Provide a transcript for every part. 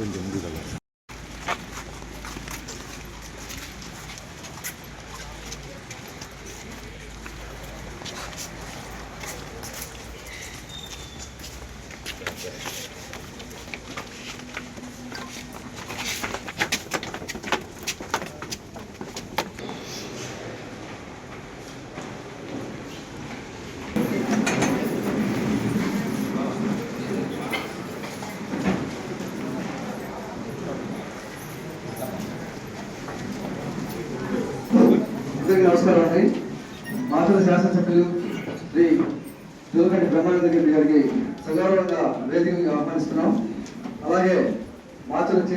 温州这个楼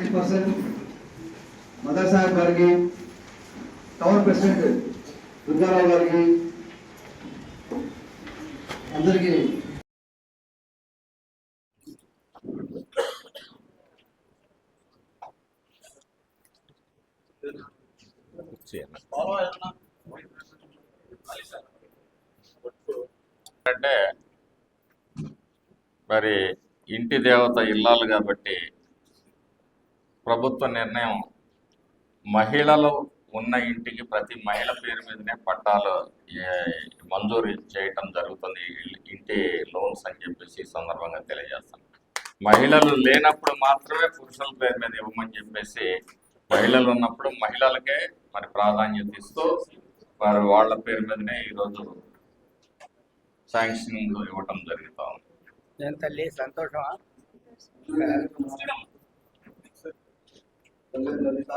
మాతృ person mother Saheb గారికి town president Durgarao గారికి అందరికీ. అంటే మరి ఇంటి దేవత ఇల్లాలు కాబట్టి ప్రభుత్వ నిర్ణయం మహిళలు ఉన్న ఇంటికి ప్రతి మహిళ పేరు మీదనే పట్టాలు మంజూరు చేయటం జరుగుతుంది. ఇంటి లోన్స్ అని చెప్పేసి ఈ సందర్భంగా తెలియజేస్తాను. మహిళలు లేనప్పుడు మాత్రమే పురుషుల పేరు మీద ఇవ్వమని చెప్పేసి మహిళలు ఉన్నప్పుడు మహిళలకే మరి ప్రాధాన్యత ఇస్తూ వారు వాళ్ళ పేరు మీదనే ఈరోజు శాంక్షనింగ్ ఇవ్వటం జరుగుతూ ఉంది సంతోషం తల్లి సంతోషమా? లలిత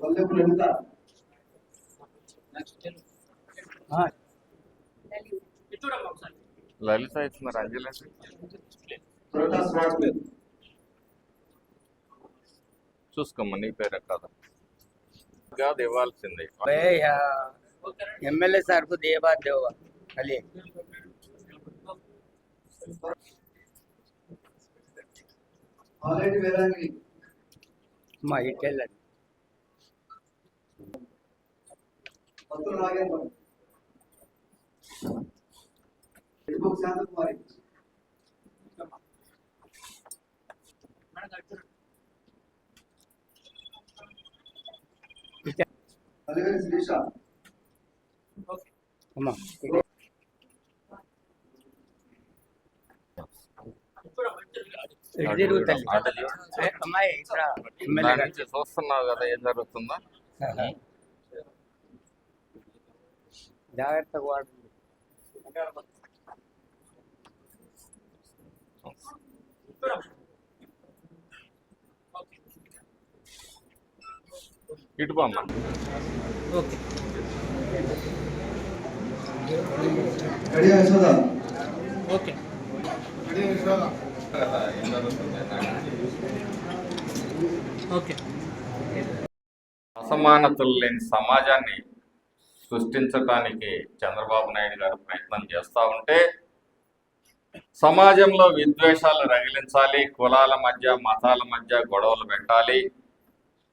పల్లెపు లలిత లలిత ఇస్తున్నారు అంజలి చూసుకోమ్మా నీ పేరే కాదు. కాదు ఇవ్వాల్సింది ఎమ్మెల్యే సార్కు దేవా దేవా తల్లి ఆల్రెడీ వేదాంగి. మా ఇటెళ్ళండి భక్తులు నాగేంద్ర ఫేస్బుక్ శాంతకుమారి అలివేలి శిరీష అమ్మా ఇటే. ఇటు తిరుగు తల్లి అటు తిరుగు. ఏ, అమ్మాయి ఇక్కడ ఎమ్మెల్యే దాని గారు. నుంచి చూస్తున్నావు కదా ఏం జరుగుతుందో. జాగ్రత్తగా వాడు ఇటు ఓకే. ఓకే. అసమానతలు లేని సమాజాన్ని సృష్టించడానికి చంద్రబాబు నాయుడు గారు ప్రయత్నం చేస్తూ ఉంటే సమాజంలో విద్వేషాలు రగిలించాలి కులాల మధ్య మతాల మధ్య గొడవలు పెట్టాలి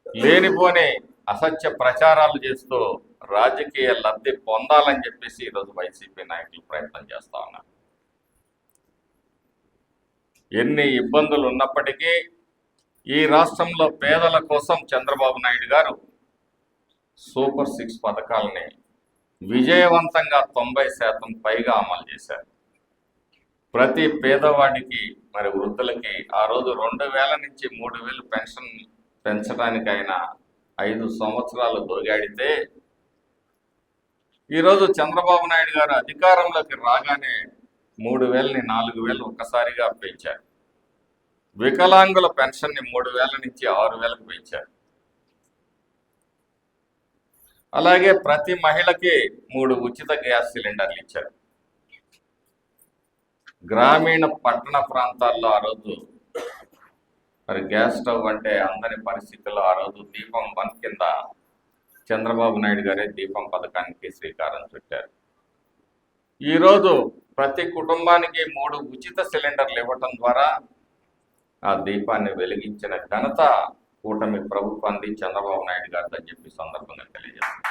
లేనిపోని అసత్య ప్రచారాలు చేస్తూ రాజకీయ లబ్ధి పొందాలని చెప్పేసి ఈరోజు వైసీపీ నాయకులు ప్రయత్నం చేస్తా ఉన్నారు. ఎన్ని ఇబ్బందులు ఉన్నప్పటికీ ఈ రాష్ట్రంలో పేదల కోసం చంద్రబాబు నాయుడు గారు సూపర్ సిక్స్ పథకాలని విజయవంతంగా తొంభై శాతం పైగా అమలు చేశారు. ప్రతి పేదవాడికి మరి వృద్ధులకి ఆ రోజు రెండు వేల నుంచి మూడు వేలు పెన్షన్ పెంచడానికైనా ఐదు సంవత్సరాలు దొగాడితే ఈరోజు చంద్రబాబు నాయుడు గారు అధికారంలోకి రాగానే మూడు వేలని నాలుగు వేలు ఒక్కసారిగా పెంచారు వికలాంగుల పెన్షన్ని మూడు వేల నుంచి ఆరు వేలకు పెంచారు. అలాగే ప్రతి మహిళకి మూడు ఉచిత గ్యాస్ సిలిండర్లు ఇచ్చారు. గ్రామీణ పట్టణ ప్రాంతాల్లో ఆ రోజు మరి గ్యాస్ స్టవ్ అంటే అందని పరిస్థితుల్లో ఆ రోజు దీపం బంద్ కింద చంద్రబాబు నాయుడు గారే దీపం పథకానికి శ్రీకారం చుట్టారు. ఈరోజు ప్రతి కుటుంబానికి మూడు ఉచిత సిలిండర్లు ఇవ్వటం ద్వారా ఆ దీపాన్ని వెలిగించిన ఘనత కూటమి ప్రభుత్వాన్ని చంద్రబాబు నాయుడు గారితో చెప్పి సందర్భంగా తెలియజేస్తారు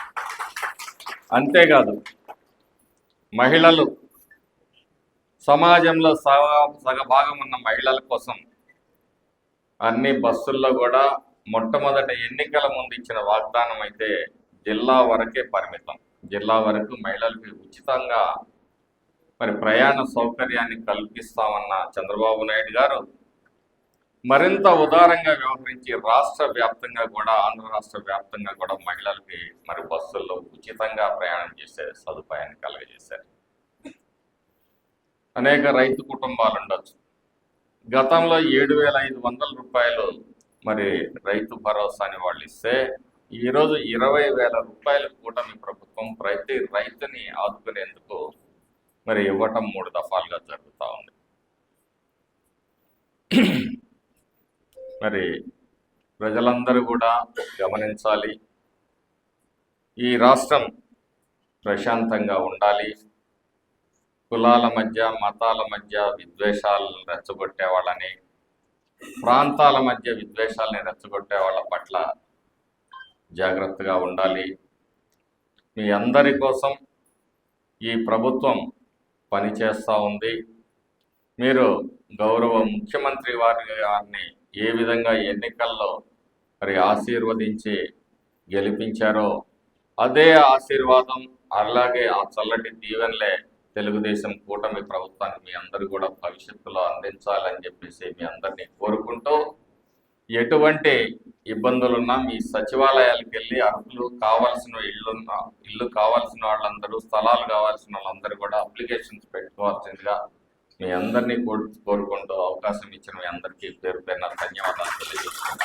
అంతేకాదు మహిళలు సమాజంలో సగ సగభాగం ఉన్న మహిళల కోసం అన్ని బస్సుల్లో కూడా మొట్టమొదట ఎన్నికల ముందు ఇచ్చిన వాగ్దానం అయితే జిల్లా వరకే పరిమితం. జిల్లా వరకు మహిళలకు ఉచితంగా మరి ప్రయాణ సౌకర్యాన్ని కల్పిస్తామన్న చంద్రబాబు నాయుడు గారు మరింత ఉదారంగా వ్యవహరించి రాష్ట్ర వ్యాప్తంగా కూడా ఆంధ్ర రాష్ట్ర వ్యాప్తంగా కూడా మహిళలకి మరి బస్సుల్లో ఉచితంగా ప్రయాణం చేసే సదుపాయాన్ని కలగజేశారు. అనేక రైతు కుటుంబాలు ఉండొచ్చు. గతంలో ఏడు వేల ఐదు వందల రూపాయలు మరి రైతు భరోసాని వాళ్ళు ఇస్తే ఈరోజు ఇరవై వేల రూపాయల కూటమి ప్రభుత్వం ప్రతి రైతుని ఆదుకునేందుకు మరి ఇవ్వటం మూడు దఫాలుగా జరుగుతూ ఉంది. మరి ప్రజలందరూ కూడా గమనించాలి. ఈ రాష్ట్రం ప్రశాంతంగా ఉండాలి. కులాల మధ్య మతాల మధ్య విద్వేషాలను రెచ్చగొట్టే వాళ్ళని ప్రాంతాల మధ్య విద్వేషాలని రెచ్చగొట్టే వాళ్ళ పట్ల జాగ్రత్తగా ఉండాలి. మీ అందరి కోసం ఈ ప్రభుత్వం పనిచేస్తూ ఉంది. మీరు గౌరవ ముఖ్యమంత్రి వారి గారిని ఏ విధంగా ఎన్నికల్లో మరి ఆశీర్వదించి గెలిపించారో అదే ఆశీర్వాదం అలాగే ఆ చల్లటి దీవెనలే తెలుగుదేశం కూటమి ప్రభుత్వానికి మీ అందరూ కూడా భవిష్యత్తులో అందించాలని చెప్పేసి మీ అందరినీ కోరుకుంటూ ఎటువంటి ఇబ్బందులున్నా మీ సచివాలయాలకు వెళ్ళి అర్హులు కావాల్సిన ఇల్లు ఇల్లు కావాల్సిన వాళ్ళందరూ స్థలాలు కావాల్సిన వాళ్ళందరూ కూడా అప్లికేషన్స్ పెట్టుకోవాల్సిందిగా మీ అందరినీ కోరు కోరుకుంటూ అవకాశం ఇచ్చిన మీ అందరికీ పేరు పైన ధన్యవాదాలు తెలియజేస్తున్నాను.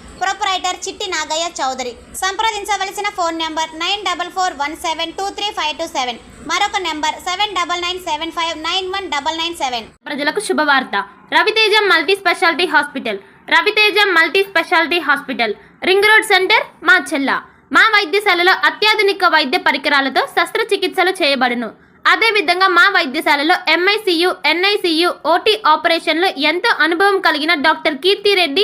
ప్రొపరైటర్ చిట్టి నాగయ్య చౌదరి. సంప్రదించవలసిన phone number nine double four one seven two three five two seven. మరొక number seven double nine seven five nine one double nine seven. ప్రజలకు శుభవార్త. Raviteja multi speciality hospital. Raviteja multi speciality hospital. Ring road centre Macherla. మా వైద్యశాలలో అత్యాధునిక వైద్య పరికరాలతో శస్త్రచికిత్సలు చేయబడును. అదేవిధంగా మా వైద్యశాలలో ఎంఐసియు ఎన్ఐసియు ఓటీ ఆపరేషన్లో ఎంతో అనుభవం కలిగిన doctor Keerthi Reddy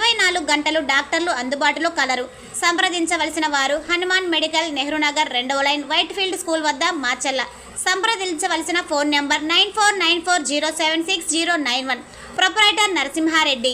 ఇరవై నాలుగు గంటలు డాక్టర్లు అందుబాటులో కలరు. సంప్రదించవలసిన వారు హనుమాన్ మెడికల్ నెహ్రూ నగర్ రెండవ లైన్ వైట్ ఫీల్డ్ స్కూల్ వద్ద మాచల్ల సంప్రదించవలసిన phone number nine four nine four zero seven six zero nine one. Proprietor Narasimha Reddy.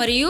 మరియు